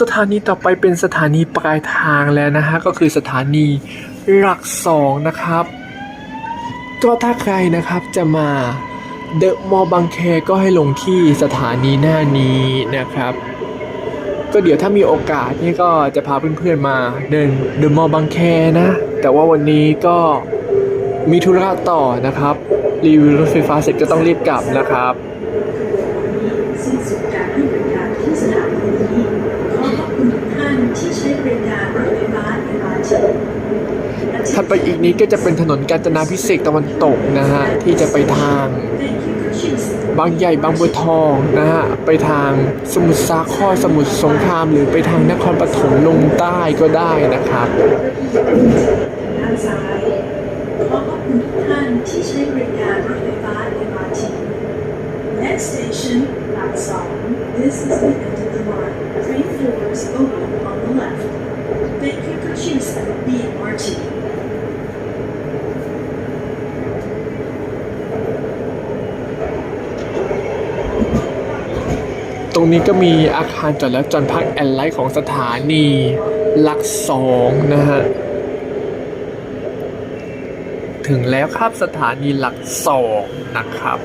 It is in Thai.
สถานีต่อไปเป็นสถานีปลายทางแล้วนะฮะก็คือสถานีหลักสองนะครับก็ถ้าใครนะครับจะมาเดอะมอลล์บางแคก็ให้ลงที่สถานีหน้านี้นะครับ ก็เดี๋ยวถ้ามีโอกาสนี่ก็จะพาเพื่อนๆมาเดินเดอะมอลล์บางแคนะ แต่ว่าวันนี้ก็มีธุระต่อนะครับ รีวิวรถไฟฟ้าเสร็จก็ต้องรีบกลับนะครับ สิ้นสุดการให้บริการที่สถานีนี้ขอขอบคุณทุกท่านที่ใช้บริการรถไฟฟ้า MRT ถัดไปอีกนี้ก็จะเป็นถนนกาญจนาพิเศษตะวันตกนะฮะ ที่จะไปทาง บางใหญ่บางบัวทองนะฮะ ไปทางสมุทรสาครสมุทรสงคราม หรือไปทางนครปฐมลงใต้ก็ได้นะครับด้านซ้ายขอขอบคุณทุกท่านที่ใช้บริการรถไฟฟ้า MRT Next station หลักสอง This is the end of the line. Train doors open on the ตรงนี้ก็มีอาคารจอดแล้วจอดพักแอนไลท์ของสถานีหลักสองนะฮะ ถึงแล้วครับสถานีหลักสองนะครับ